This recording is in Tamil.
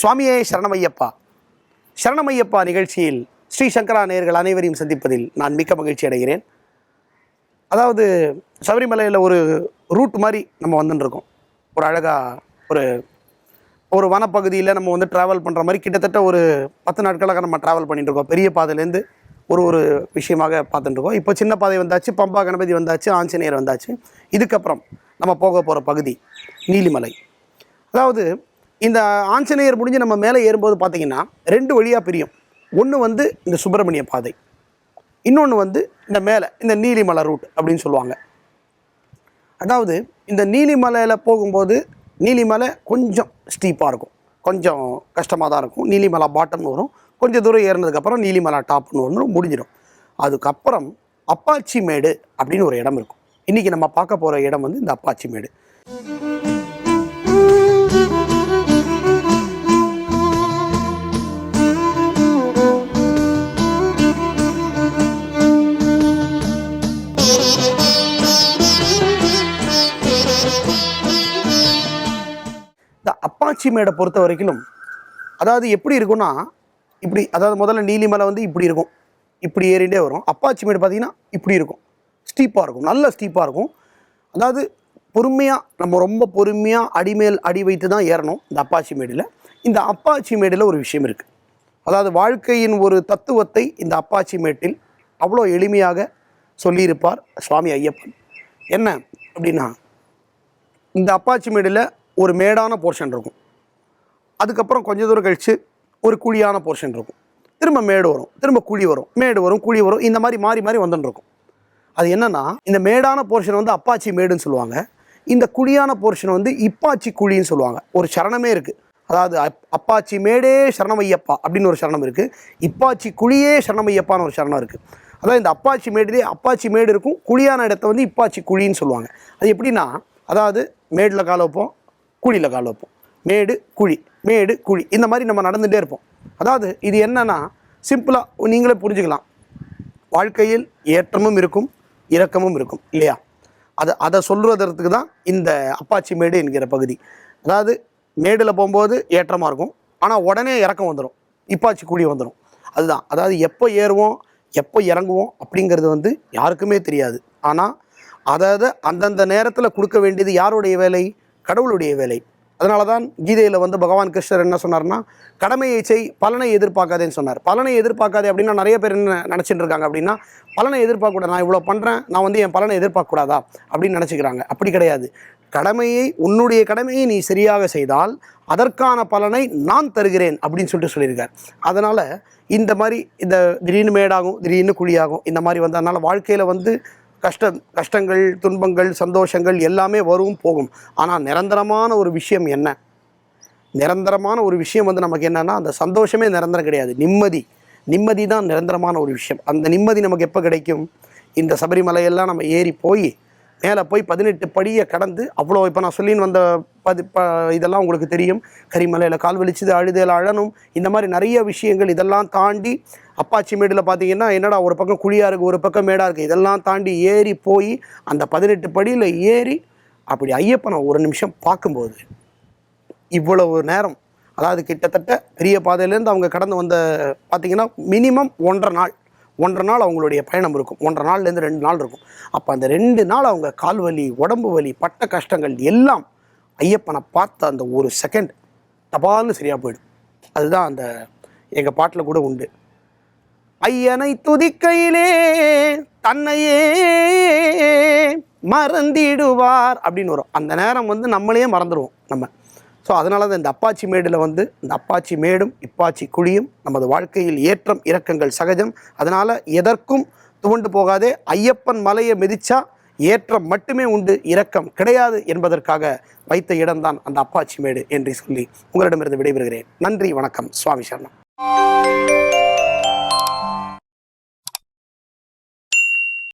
சுவாமியே சரணமையப்பா. சரணமையப்பா நிகழ்ச்சியில் ஸ்ரீ சங்கரா நேயர்கள் அனைவரையும் சந்திப்பதில் நான் மிக்க மகிழ்ச்சி அடைகிறேன். அதாவது சபரிமலையில் ஒரு ரூட் மாதிரி நம்ம வந்துட்டுருக்கோம் ஒரு அழகாக ஒரு ஒரு வனப்பகுதியில் நம்ம வந்து ட்ராவல் பண்ணுற மாதிரி கிட்டத்தட்ட ஒரு பத்து நாட்களாக நம்ம ட்ராவல் பண்ணிட்டுருக்கோம் பெரிய பாதையிலேருந்து ஒரு ஒரு விஷயமாக பார்த்துட்டுருக்கோம் இப்போ சின்ன பாதை வந்தாச்சு பம்பா கணபதி வந்தாச்சு ஆஞ்சநேயர் வந்தாச்சு. இதுக்கப்புறம் நம்ம போக போகிற பகுதி நீலிமலை. அதாவது இந்த ஆஞ்சநேயர் முடிஞ்சு நம்ம மேலே ஏறும்போது பார்த்தீங்கன்னா ரெண்டு வழியாக பிரியும். ஒன்று வந்து இந்த சுப்பிரமணிய பாதை. இன்னொன்று வந்து இந்த மேலே இந்த நீலிமலை ரூட் அப்படின்னு சொல்லுவாங்க. அதாவது இந்த நீலிமலையில் போகும்போது நீலிமலை கொஞ்சம் ஸ்டீப்பாக இருக்கும். கொஞ்சம் கஷ்டமாக தான் இருக்கும். நீலிமலை பாட்டம்னு வரும். கொஞ்சம் தூரம் ஏறினதுக்கப்புறம் நீலிமலை டாப்னு ஒன்று முடிஞ்சிடும். அதுக்கப்புறம் அப்பாச்சி மேடு அப்படின்னு ஒரு இடம் இருக்கும். இன்றைக்கி நம்ம பார்க்க போகிற இடம் வந்து இந்த அப்பாச்சி மேடு. இந்த அப்பாச்சி மேடை பொறுத்த வரைக்கும் அதாவது எப்படி இருக்கும்னா இப்படி அதாவது முதல்ல நீலிமலை வந்து இப்படி இருக்கும். இப்படி ஏறிண்டே வரும். அப்பாச்சி மேடு பார்த்திங்கன்னா இப்படி இருக்கும். ஸ்டீப்பாக இருக்கும். நல்ல ஸ்டீப்பாக இருக்கும். அதாவது பொறுமையாக நம்ம ரொம்ப பொறுமையாக அடிமேல் அடி வைத்து தான் ஏறணும் இந்த அப்பாச்சி மேடில். இந்த அப்பாச்சி மேடில் ஒரு விஷயம் இருக்குது அதாவது வாழ்க்கையின் ஒரு தத்துவத்தை இந்த அப்பாச்சி மேட்டில் அவ்வளோ எளிமையாக சொல்லியிருப்பார் சுவாமி ஐயப்பன். என்ன அப்படின்னா இந்த அப்பாச்சி மேடில் ஒரு மேடான போர்ஷன் இருக்கும். அதுக்கப்புறம் கொஞ்ச தூரம் கழித்து ஒரு குழியான போர்ஷன் இருக்கும். திரும்ப மேடு வரும். திரும்ப குழி வரும். மேடு வரும் குழி வரும். இந்த மாதிரி மாறி மாறி வந்துட்டுருக்கும் அது என்னென்னா இந்த மேடான போர்ஷன் வந்து அப்பாச்சி மேடுன்னு சொல்லுவாங்க. இந்த குழியான போர்ஷன் வந்து இப்பாச்சி குழின்னு சொல்லுவாங்க. ஒரு சரணமே இருக்குது அதாவது அப்- அப்பாச்சி மேடே சரணமையப்பா அப்படின்னு ஒரு சரணம் இருக்குது இப்பாச்சி குழியே சரணமையப்பான்னு ஒரு சரணம் இருக்குது அதாவது இந்த அப்பாச்சி மேடுலேயே அப்பாச்சி மேடு இருக்கும். குழியான இடத்த வந்து இப்பாச்சி குழின்னு சொல்லுவாங்க. அது எப்படின்னா அதாவது மேடில் கால வைப்போம் குழியில் கால் வைப்போம். மேடு குழி மேடு குழி. இந்த மாதிரி நம்ம நடந்துகிட்டே இருப்போம். அதாவது இது என்னன்னா சிம்பிளாக நீங்களே புரிஞ்சுக்கலாம். வாழ்க்கையில் ஏற்றமும் இருக்கும் இரக்கமும் இருக்கும் இல்லையா? அதை அதை சொல்வதற்கு தான் இந்த அப்பாச்சி மேடு என்கிற பகுதி. அதாவது மேடில் போகும்போது ஏற்றமாக இருக்கும் ஆனால் உடனே இறக்கம் வந்துடும் இப்பாச்சி குழி வந்துடும் அதுதான். அதாவது எப்போ ஏறுவோம் எப்போ இறங்குவோம் அப்படிங்கிறது வந்து யாருக்குமே தெரியாது. ஆனால் அதை அந்தந்த நேரத்தில் கொடுக்க வேண்டியது யாருடைய வேலை? கடவுளுடைய வேலை. அதனால தான் கீதையில் வந்து பகவான் கிருஷ்ணர் என்ன சொன்னார்னா கடமையை செய் பலனை எதிர்பார்க்காதேன்னு சொன்னார். பலனை எதிர்பார்க்காதே அப்படின்னா நிறைய பேர் என்ன நினச்சிட்டு இருக்காங்க அப்படின்னா பலனை எதிர்பார்க்கக்கூடாது நான் இவ்வளோ பண்ணுறேன் நான் வந்து என் பலனை எதிர்பார்க்கக்கூடாதா? அப்படின்னு நினச்சிக்கிறாங்க. அப்படி கிடையாது. கடமையை உன்னுடைய கடமையை நீ சரியாக செய்தால் அதற்கான பலனை நான் தருகிறேன் அப்படின்னு சொல்லிட்டு சொல்லியிருக்கார். அதனால் இந்த மாதிரி இந்த திடீர்னு மேடாகும் திடீர்னு குழியாகும் இந்த மாதிரி வந்து அதனால் வாழ்க்கையில் வந்து கஷ்ட கஷ்டங்கள் துன்பங்கள் சந்தோஷங்கள் எல்லாமே வரும் போகும். ஆனால் நிரந்தரமான ஒரு விஷயம் என்ன? நிரந்தரமான ஒரு விஷயம் வந்து நமக்கு என்னென்னா அந்த சந்தோஷமே நிரந்தரம் கிடையாது. நிம்மதி. நிம்மதி தான் நிரந்தரமான ஒரு விஷயம். அந்த நிம்மதி நமக்கு எப்போ கிடைக்கும்? இந்த சபரிமலையெல்லாம் நம்ம ஏறி போய் மேலே போய் பதினெட்டு படியை கடந்து அவ்வளோ இப்போ நான் சொல்லின்னு வந்த பதி ப இதெல்லாம் உங்களுக்கு தெரியும். கரிமலையில் கால் வலிச்சுது அழுதல் அழனும் இந்த மாதிரி நிறைய விஷயங்கள் இதெல்லாம் தாண்டி அப்பாச்சி மேடில் பார்த்தீங்கன்னா என்னடா ஒரு பக்கம் குழியாக இருக்குது ஒரு பக்கம் மேடாக இருக்குது இதெல்லாம் தாண்டி ஏறி போய் அந்த பதினெட்டு படியில் ஏறி அப்படி ஐயப்பனை ஒரு நிமிஷம் பார்க்கும்போது இவ்வளவு நேரம். அதாவது கிட்டத்தட்ட பெரிய பாதையிலேருந்து அவங்க கடந்து வந்த பார்த்தீங்கன்னா மினிமம் ஒன்றரை நாள். ஒன்றரை நாள் அவங்களுடைய பயணம் இருக்கும். ஒன்றரை நாள்லேருந்து ரெண்டு நாள் இருக்கும். அப்போ அந்த ரெண்டு நாள் அவங்க கால் வலி உடம்பு வலி பட்ட கஷ்டங்கள் எல்லாம் ஐயப்பனை பார்த்த அந்த ஒரு செகண்ட் தபால்னு சரியாக போயிடும். அதுதான் அந்த எங்கள் பாட்டில் கூட உண்டு. ஐயனை துதிக்கையிலே தன்னையே மறந்திடுவார் அப்படின்னு வரும். அந்த நேரம் வந்து நம்மளையே மறந்துடுவோம் நம்ம. ஸோ அதனால தான் இந்த அப்பாச்சி மேடில் வந்து இந்த அப்பாச்சி மேடும் இப்பாச்சி குழியும் நமது வாழ்க்கையில் ஏற்றம் இறக்கங்கள் சகஜம். அதனால் எதற்கும் துவண்டு போகாதே. ஐயப்பன் மலையை மிதிச்சா ஏற்றம் மட்டுமே உண்டு இரக்கம் கிடையாது என்பதற்காக வைத்த இடம்தான் அந்த அப்பாச்சி மேடு என்று சொல்லி உங்களிடமிருந்து விடைபெறுகிறேன். நன்றி வணக்கம். சுவாமி சரணம்.